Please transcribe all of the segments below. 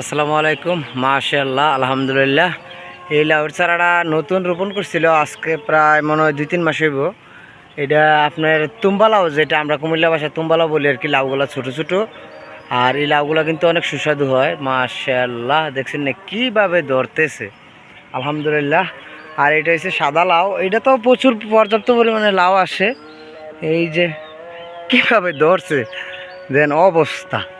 আসসালামু আলাইকুম। মাশাল্লাহ আলহামদুলিল্লাহ। এই লাউর চারাটা নতুন রোপণ করছিল, আজকে প্রায় মনে হয় দুই তিন মাস হইব। এটা আপনার তুম্বা লাউ, যেটা আমরা কুমিল্লা ভাষায় তুম্বা লাউ বলি আর কি, লাউগুলো ছোটো ছোটো। আর এই লাউগুলো কিন্তু অনেক সুস্বাদু হয় মাশাল্লাহ দেখছেন না, কীভাবে ধরতেছে। আলহামদুলিল্লাহ। আর এটা হচ্ছে সাদা লাউ। এটা তো প্রচুর পর্যাপ্ত পরিমাণে লাউ আসে। এই যে, কীভাবে ধরছে? দেন অবস্থা।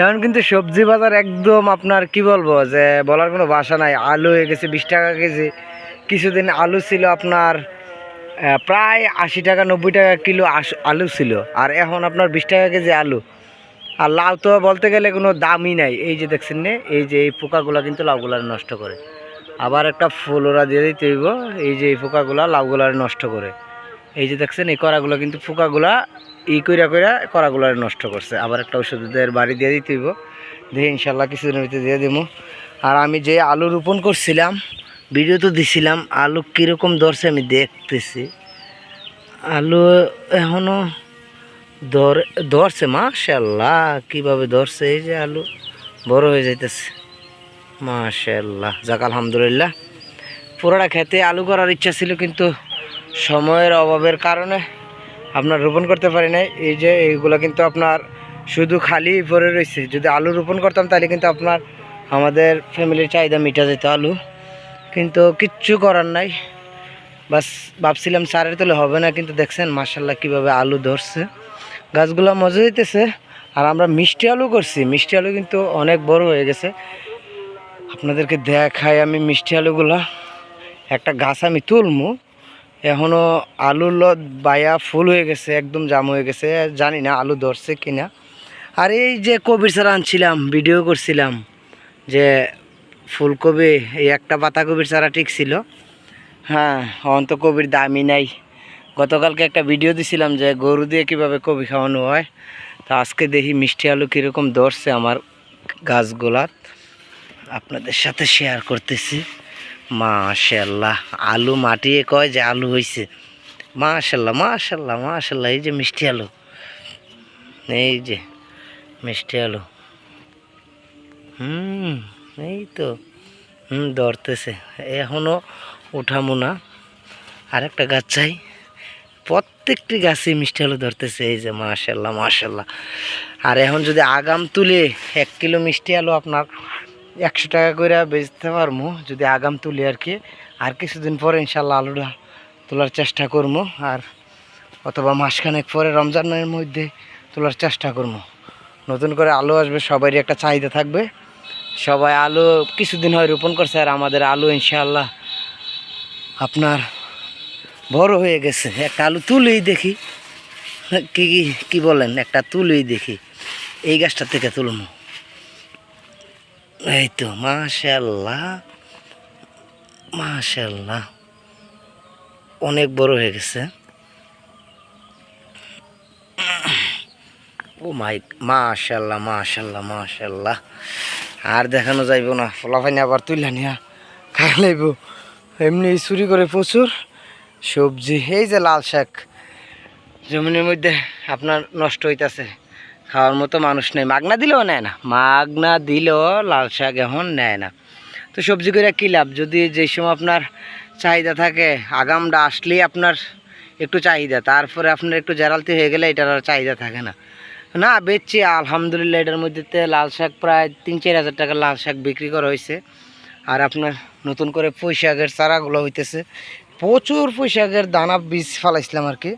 এখন কিন্তু সবজি বাজার একদম আপনার কি বলব যে বলার কোনো বাসা নাই। আলু হয়ে গেছে বিশ টাকা কেজি। কিছুদিন আলু ছিল আপনার প্রায় আশি টাকা, নব্বই টাকা কিলো আলু ছিল। আর এখন আপনার বিশ টাকা কেজি আলু। আর লাউ তো বলতে গেলে কোনো দামই নাই। এই যে দেখছেন নে, এই যে এই পোকাগুলো কিন্তু লাউগুলা নষ্ট করে। আবার একটা ফুল ওরা দিয়ে দিতে হইব, এই যে এই পোকাগুলা লাউগুলা নষ্ট করে। এই যে দেখছেন, এই করাগুলো কিন্তু পোকাগুলা ই কইরা কইরা করাগুলো নষ্ট করছে। আবার একটা ওষুধের বাড়ি দিয়ে দিতে হইব। দিয়ে ইনশাল্লাহ কিছুদিনের ভিতরে দিয়ে দেবো আর আমি যে আলু রোপণ করছিলাম ভিডিও তো দিছিলাম, আলু কীরকম ধরছে আমি দেখতেছি। আলু এখনও ধর, ধরছে মাশাল্লাহ কীভাবে ধরছে এই যে আলু। বড় হয়ে যাইতেছে। মাশাল্লাহ যাক, আলহামদুলিল্লাহ। পুরোটা খেতে আলু করার ইচ্ছা ছিল, কিন্তু সময়ের অভাবের কারণে আপনার রোপণ করতে পারি নাই। এই যে এইগুলো কিন্তু আপনার শুধু খালি পরে রয়েছে। যদি আলু রোপণ করতাম তাহলে কিন্তু আপনার আমাদের ফ্যামিলির চাহিদা মিটা যেত আলু। কিন্তু কিচ্ছু করার নাই। বাস ভাবছিলাম সারের তোলে হবে না, কিন্তু দেখছেন মার্শাল্লাহ কীভাবে আলু ধরছে। গাছগুলো মজা হইতেছে। আর আমরা মিষ্টি আলু করছি। মিষ্টি আলু কিন্তু অনেক বড় হয়ে গেছে। আপনাদেরকে দেখাই আমি মিষ্টি আলুগুলা। একটা গাছ আমি তুলমু। এখনও আলুর বায়া ফুল হয়ে গেছে, একদম জাম হয়ে গেছে। জানি না আলু ধরছে কিনা। আর এই যে কবির চারা আনছিলাম ভিডিও করছিলাম যে ফুলকপি, এই একটা পাতাকবির চারা ঠিক ছিল। হ্যাঁ অন্ত কবির দামই নাই। গতকালকে একটা ভিডিও দিছিলাম যে গরু দিয়ে কীভাবে কবি খাওয়ানো হয়। তো আজকে দেখি মিষ্টি আলু কীরকম ধরছে আমার গাছগুলার। আপনাদের সাথে শেয়ার করতেছি। মাশাল্লাহ আলু মাটিয়ে কয় যে আলু হয়েছে মাশাল্লাহ মাশাল্লাহ মাশাল্লাহ এই যে মিষ্টি আলু। এই যে মিষ্টি আলু। হুম, এই তো। হুম, ধরতেছে। এখনও উঠামো না আরেকটা গাছ চাই। প্রত্যেকটি গাছে মিষ্টি আলু ধরতেছে। এই যে মাশাল্লাহ মাশাল্লাহ আর এখন যদি আগাম তুলে এক কিলো মিষ্টি আলু আপনার একশো টাকা করে বেচতে পারব যদি আগাম তুলি আর কি। আর কিছুদিন পরে ইনশাল্লাহ আলুটা তোলার চেষ্টা করব আর অথবা মাসখানেক পরে রমজানের মধ্যে তোলার চেষ্টা করব নতুন করে আলু আসবে, সবারই একটা চাহিদা থাকবে। সবাই আলু কিছুদিন হয় রোপণ করছে, আর আমাদের আলু ইনশাল্লাহ আপনার বড় হয়ে গেছে। একটা আলু তুলেই দেখি। কি কি বলেন? একটা তুলেই দেখি। এই গাছটা থেকে তুলবো এই তো মাশাল্লাহ মাশাল্লাহ অনেক বড় হয়ে গেছে। ও মাই মাশাল্লাহ মাশাল্লাহ মাশাল্লাহ আর দেখানো যাইব না, ফলাফাইনি আবার তুইলা নিয়া খাই লাইব। এমনি চুরি করে প্রচুর সবজি, এই যে লাল শাক, জমিনের মধ্যে আপনার নষ্ট হইতাছে। খাওয়ার মতো মানুষ নেই। মাগনা দিলেও নেয় না। মাগনা দিলেও লাল শাক এখন নেয় না। তো সবজি করে কী লাভ? যদি যে সময় আপনার চাহিদা থাকে, আগামটা আসলেই আপনার একটু চাহিদা। তারপরে আপনার একটু জেরালতি হয়ে গেলে এটার আর চাহিদা থাকে না। না, বেচছি, আলহামদুলিল্লাহ, এটার মধ্যে লাল শাক প্রায় তিন চার হাজার টাকার লাল শাক বিক্রি করা হয়েছে। আর আপনার নতুন করে পুঁই শাকের চারাগুলো হইতেছে। প্রচুর পুঁই শাকের দানা বীজ ফালাইছিলাম আর কি।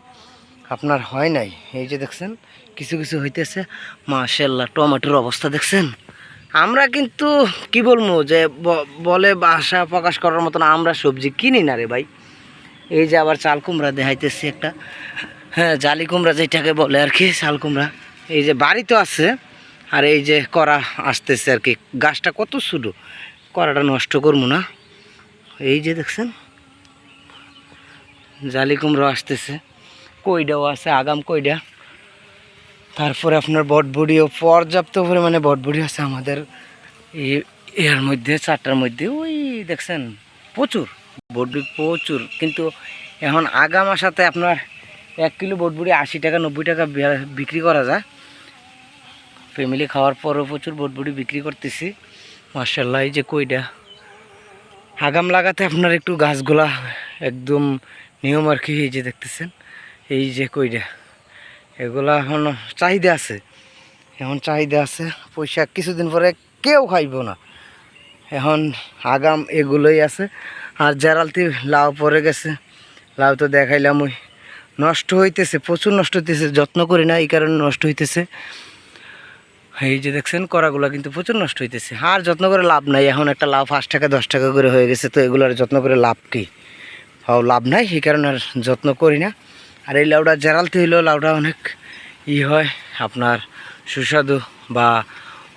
আপনার হয় নাই। এই যে দেখছেন, কিছু কিছু হইতেছে। মাশাল্লাহ টমেটোর অবস্থা দেখছেন? আমরা কিন্তু কি বলব যে বলে বাসা প্রকাশ করার মতন আমরা সবজি কিনি না রে ভাই। এই যে আবার চাল কুমড়া দেখাইতেছি একটা। হ্যাঁ জালি কুমড়া যেটাকে বলে আর কি, চাল কুমড়া। এই যে বাড়ি তো আছে, আর এই যে করা আসতেছে আর কি। গাছটা কত ছোটো করাটা নষ্ট করব না। এই যে দেখছেন, জালি কুমড়ো আসতেছে। কইডাও আছে, আগাম কইডা। তারপরে আপনার বটবুড়িও, পর্যাপ্ত পরিমাণে বটবুড়ি আছে আমাদের। এর মধ্যে, চারটার মধ্যে, ওই দেখছেন, প্রচুর। বটবুড়ি প্রচুর, কিন্তু এখন আগাম আসাতে আপনার এক কিলো বটবুড়ি আশি টাকা, নব্বই টাকা বিক্রি করা যায়। ফ্যামিলি খাওয়ার পরও প্রচুর বটবুড়ি বিক্রি করতেছি। মার্শাল্লাহ এই যে কইটা আগাম লাগাতে আপনার একটু গাছগুলা একদম নিয়ম আর কি, এই যে দেখতেছেন। এই যে কইটা এগুলা এখন চাহিদা আছে। এখন চাহিদা আছে, পয়সা কিছুদিন পরে কেউ খাইব না। এখন আগাম এগুলোই আছে। আর জেরালতি লাউ পরে গেছে। লাউ তো দেখাইলাম ওই। নষ্ট হইতেছে, প্রচুর নষ্ট হইতেছে, যত্ন করি না, এই কারণে নষ্ট হইতেছে। এই যে দেখছেন করাগুলো কিন্তু প্রচুর নষ্ট হইতেছে। আর যত্ন করে লাভ নাই, এখন একটা লাভ পাঁচ টাকা, দশ টাকা করে হয়ে গেছে, তো এগুলোর যত্ন করে লাভ কি? লাভ নাই সেই কারণে আর যত্ন করি না। আর এই লাউটা জারালতে হইলেও লাউটা অনেক ই হয়, আপনার সুস্বাদু বা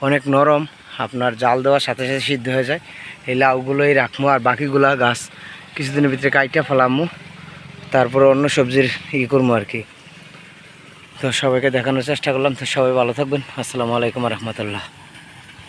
অনেক নরম, আপনার জাল দেওয়ার সাথে সাথে সিদ্ধ হয়ে যায়। এই লাউগুলোই রাখব আর বাকিগুলা গাছ কিছুদিনের ভিতরে কাইটা ফেলামো, তারপরে অন্য সবজির ই করব আর কি। তো সবাইকে দেখানোর চেষ্টা করলাম, তো সবাই ভালো থাকবেন। আসসালামু আলাইকুম রহমতুল্লাহ।